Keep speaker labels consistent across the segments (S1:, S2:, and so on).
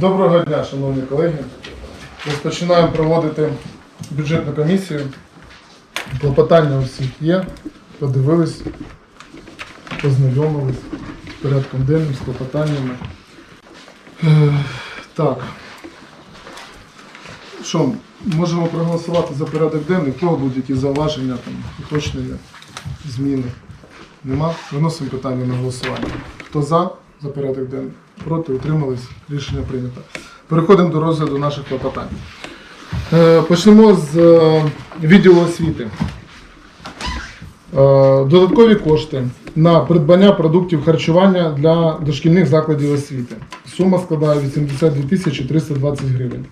S1: Доброго дня, шановні колеги. Розпочинаємо проводити бюджетну комісію. Клопотання у всіх є. Подивились, познайомились з порядком денним, з клопотаннями. Е, Так. Що, можемо проголосувати за порядок денний, кого будь-які зауваження, там, уточнення, зміни. Нема? Виносимо питання на голосування. Хто за за порядок денний? Проти утримались. Рішення прийнято. Переходимо до розгляду наших клопотань. Е, Почнемо з е, відділу освіти. Е, Додаткові кошти на придбання продуктів харчування для дошкільних закладів освіти. Сума складає 82 тисячі 320 гривень.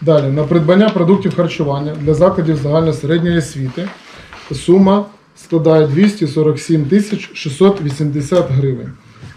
S1: Далі на придбання продуктів харчування для закладів загальної-середньої освіти. Сума складає 247 тисяч 680 гривень.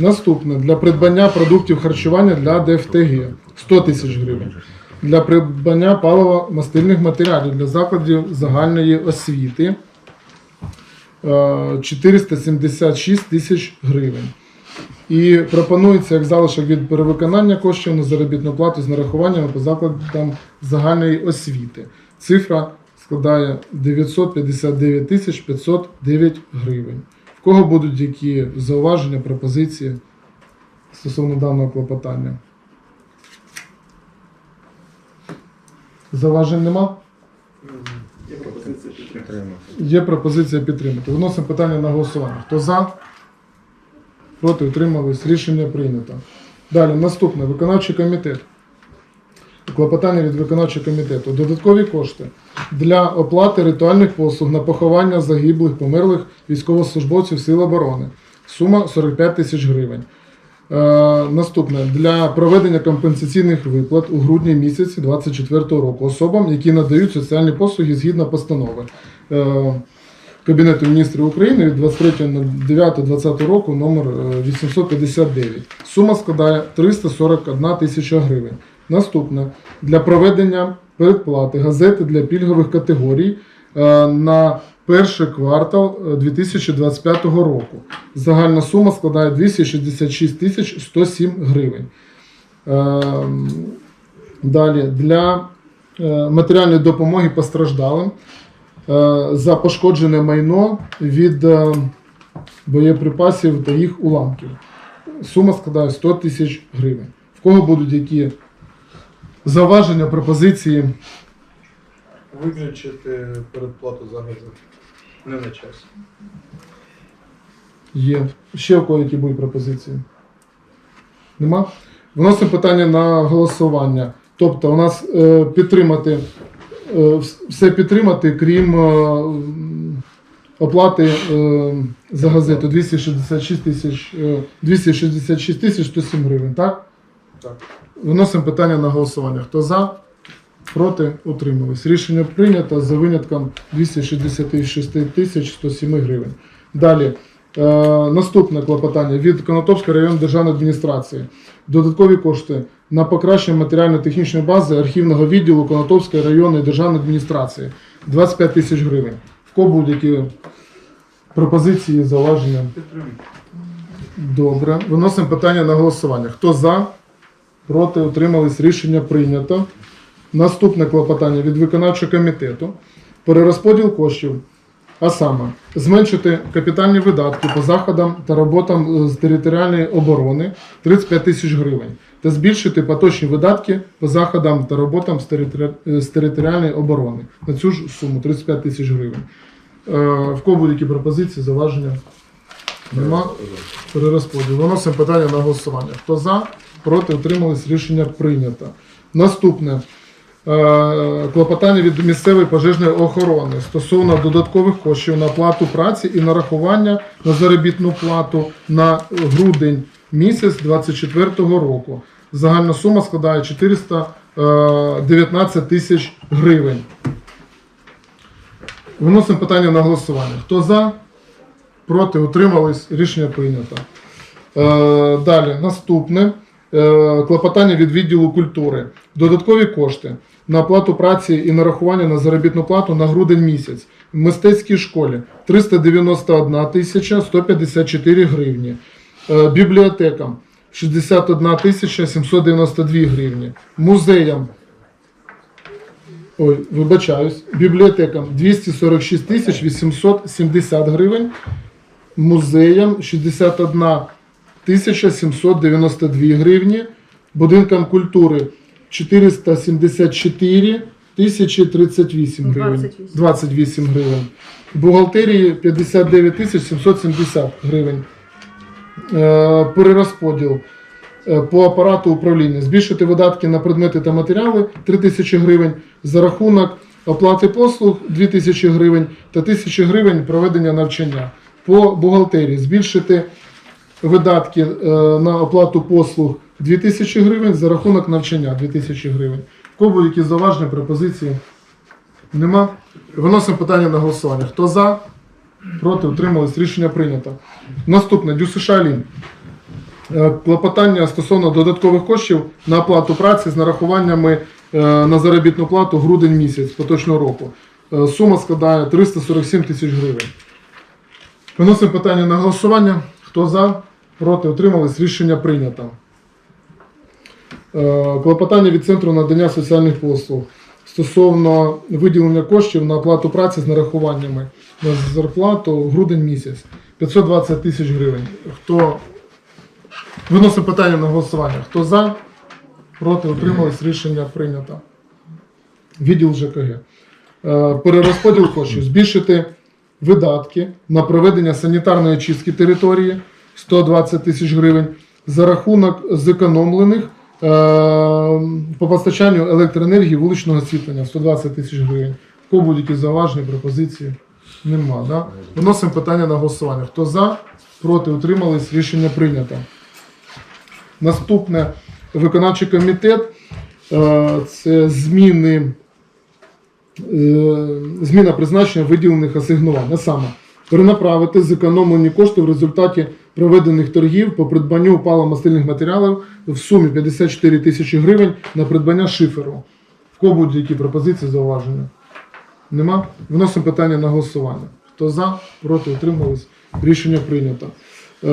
S1: Наступне для придбання продуктів харчування для ДФТГ 100 тисяч гривень. Для придбання паливо-мастильних матеріалів для закладів загальної освіти е, 476 тисяч гривень. І пропонується як залишок від перевиконання коштів на заробітну плату з нарахуваннями по закладам загальної освіти. Цифра складає 959 тисяч 509 гривень. В кого будуть які зауваження, пропозиції стосовно даного клопотання? Зауважень нема?
S2: Є пропозиція підтримати.
S1: Є пропозиція підтримати. Виносимо питання на голосування. Хто за? Проти утримались. Рішення прийнято. Далі, наступне. Виконавчий комітет. Клопотання від виконавчого комітету. Додаткові кошти для оплати ритуальних послуг на поховання загиблих, померлих військовослужбовців Сил оборони. Сума 45 тисяч гривень. Е, наступне для проведення компенсаційних виплат у грудні місяці 2024 року особам, які надають соціальні послуги згідно постанови е, Кабінету міністрів України від 23.09.2020 року номер е, 859. Сума складає 341 тисяча гривень. Наступне для проведення передплати газети для пільгових категорій е, на перший квартал е, 2025 року. Загальна сума складає 266 тисяч 107 гривень. Ем, Далі для е, матеріальної допомоги постраждалим е, за пошкоджене майно від е, боєприпасів та їх уламків. Сума складає 100 тисяч гривень. В кого будуть які зауваження, пропозиції?
S2: Виключити передплату за газет. Не на час.
S1: Є. Ще у кого які будуть пропозиції? Нема? Виносимо питання на голосування. Тобто у нас е, підтримати, е, все підтримати, крім е, оплати е, за газету 266 тисяч е, 266 тисяч 107 гривень, так?
S2: Так.
S1: Виносимо питання на голосування. Хто за? Проти? Утримались. Рішення прийнято за винятком 266 тисяч 107 гривень. Далі. Е, наступне клопотання від Конотопської районної державної адміністрації. Додаткові кошти на покращення матеріально-технічної бази архівного відділу Конотопської районної державної адміністрації 25 тисяч гривень. В кого будь-які пропозиції, зауваження? Добре. Виносимо питання на голосування. Хто за? Проти утримались. Рішення прийнято. Наступне клопотання від виконавчого комітету. Перерозподіл коштів. А саме, зменшити капітальні видатки по заходам та роботам з територіальної оборони 35 тисяч гривень та збільшити поточні видатки по заходам та роботам з, територи- з територіальної оборони на цю ж суму 35 тисяч гривень. Е, в кого будь-які пропозиції, зауваження? Нема. Перерозподіл. Виносимо питання на голосування. Хто за, проти, утримались, рішення прийнято. Наступне. Е, Клопотання від місцевої пожежної охорони стосовно додаткових коштів на плату праці і нарахування на заробітну плату на грудень місяць 2024 року. Загальна сума складає 419 тисяч гривень. Виносимо питання на голосування. Хто за? Проти утримались. Рішення прийнято. Е, далі, наступне е, клопотання від відділу культури. Додаткові кошти на оплату праці і нарахування на заробітну плату на грудень місяць. В мистецькій школі 391 тисяча 154 гривні. Е, бібліотекам 61 тисяча 792 гривні. Музеям, ой, вибачаюсь, бібліотекам 246 тисяч 870 гривень. Музеям 61 тисяча 792 гривні. Будинкам культури 474 тисячі 38 гривень.
S3: 28.
S1: 28 гривень. Бухгалтерії 59 770 гривень. Е, перерозподіл е, по апарату управління. Збільшити видатки на предмети та матеріали 3 тисячі гривень за рахунок оплати послуг 2 тисячі гривень та 1000 гривень проведення навчання. По бухгалтерії збільшити видатки е, на оплату послуг 2 тисячі гривень за рахунок навчання 2 тисячі гривень. В кого якісь зауваження, пропозиції? Нема. Виносимо питання на голосування. Хто за? Проти утримались. Рішення прийнято. Наступне ДЮСШ Лін. Е, Клопотання стосовно додаткових коштів на оплату праці з нарахуваннями е, на заробітну плату грудень місяць поточного року. Сума складає 347 тисяч гривень. Виносимо питання на голосування. Хто за? Проти утримались. Рішення прийнято. Е, Клопотання від Центру надання соціальних послуг стосовно виділення коштів на оплату праці з нарахуваннями на зарплату грудень місяць 520 тисяч гривень. Хто виносить питання на голосування? Хто за? Проти утримались, рішення прийнято. Відділ ЖКГ. Е, Перерозподіл коштів. Збільшити видатки на проведення санітарної чистки території 120 тисяч гривень за рахунок зекономлених е, по постачанню електроенергії вуличного освітлення 120 тисяч гривень. Будуть якісь зауваження, пропозиції? Нема. Да? Виносимо питання на голосування. Хто за, проти, утримались, рішення прийнято. Наступне виконавчий комітет е, це зміни, зміна призначення виділених асигнувань. А саме перенаправити зекономлені кошти в результаті проведених торгів по придбанню паливо-мастильних матеріалів в сумі 54 тисячі гривень на придбання шиферу. В кого будуть які пропозиції, зауваження? Нема? Виносимо питання на голосування. Хто за, проти, утримались. Рішення прийнято. Е,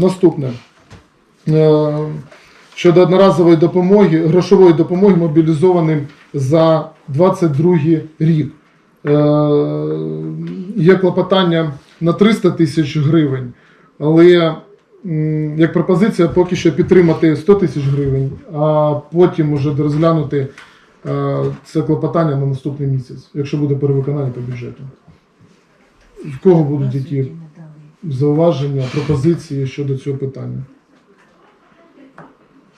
S1: наступне. Е, щодо одноразової допомоги, грошової допомоги мобілізованим за 22 рік. Е, є клопотання на 300 тисяч гривень, але як пропозиція поки що підтримати 100 тисяч гривень, а потім уже розглянути е, це клопотання на наступний місяць, якщо буде перевиконання по бюджету. В кого будуть які зауваження, пропозиції щодо цього питання?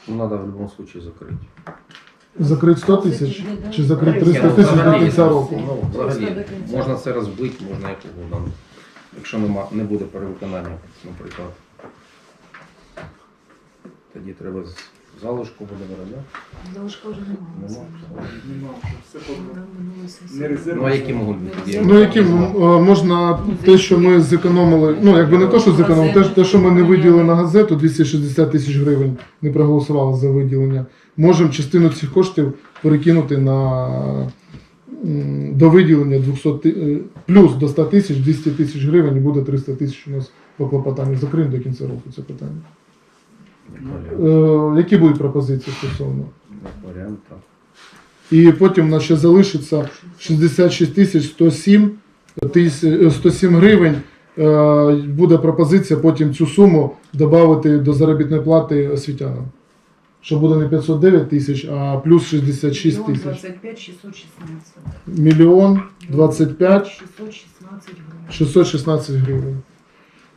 S4: Ну, Надо в любом случае закрыть.
S1: Закрити 100 тисяч чи закрити 300 тисяч до кінця року?
S4: Ну, взагалі, можна це розбити, можна як угодно. Якщо нема, не буде перевиконання, наприклад. Тоді треба з залишку буде брати,
S3: Залишка вже немає.
S4: Ну а які можуть бути?
S1: Ну, які м, е, можна те, що ми зекономили, ну якби не то, що зекономили, те, те, що ми не виділили на газету, 260 тисяч гривень, не проголосували за виділення. Можемо частину цих коштів перекинути на м, до виділення 200 ти- е, плюс до 100 тисяч, 200 тисяч гривень і буде 300 тисяч у нас по клопотанню. Закриємо до кінця року це питання. Е, які будуть пропозиції стосовно?
S4: Варіант.
S1: І потім у нас ще залишиться 66 тисяч 107, е, 107 гривень. Е, Буде пропозиція потім цю суму додати до заробітної плати освітянам. Що буде не 509 тисяч, а плюс 66 тисяч.
S3: 25 616.
S1: Мільйон 25
S3: 616 гривень.
S1: 616 гривень.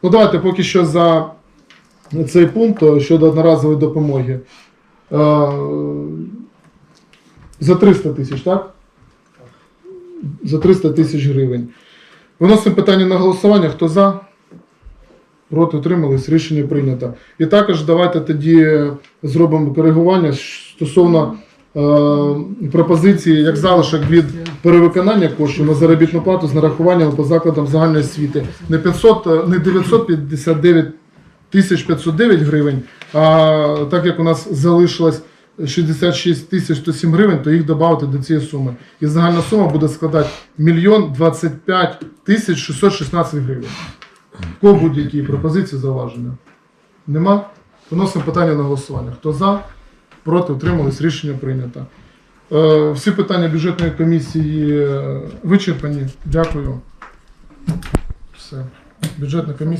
S1: Ну давайте поки що за цей пункт щодо одноразової допомоги. Е, За 300 тисяч, так? За 300 тисяч гривень. Виносимо питання на голосування. Хто за? Проти утримались, рішення прийнято. І також давайте тоді зробимо коригування стосовно е, пропозиції як залишок від перевиконання коштів на заробітну плату з нарахуванням по закладам загальної освіти. Не 500, е, не 959 тисяч 509 гривень, а так як у нас залишилось 66 тисяч 107 гривень, то їх додати до цієї суми. І загальна сума буде складати 1 25 тисяч 616 гривень. Кого будь-які пропозиції зауваження? Нема? Виносимо питання на голосування. Хто за, проти, утримались, рішення прийнято. Е, всі питання бюджетної комісії е, вичерпані. Дякую. Все. Бюджетна комісія.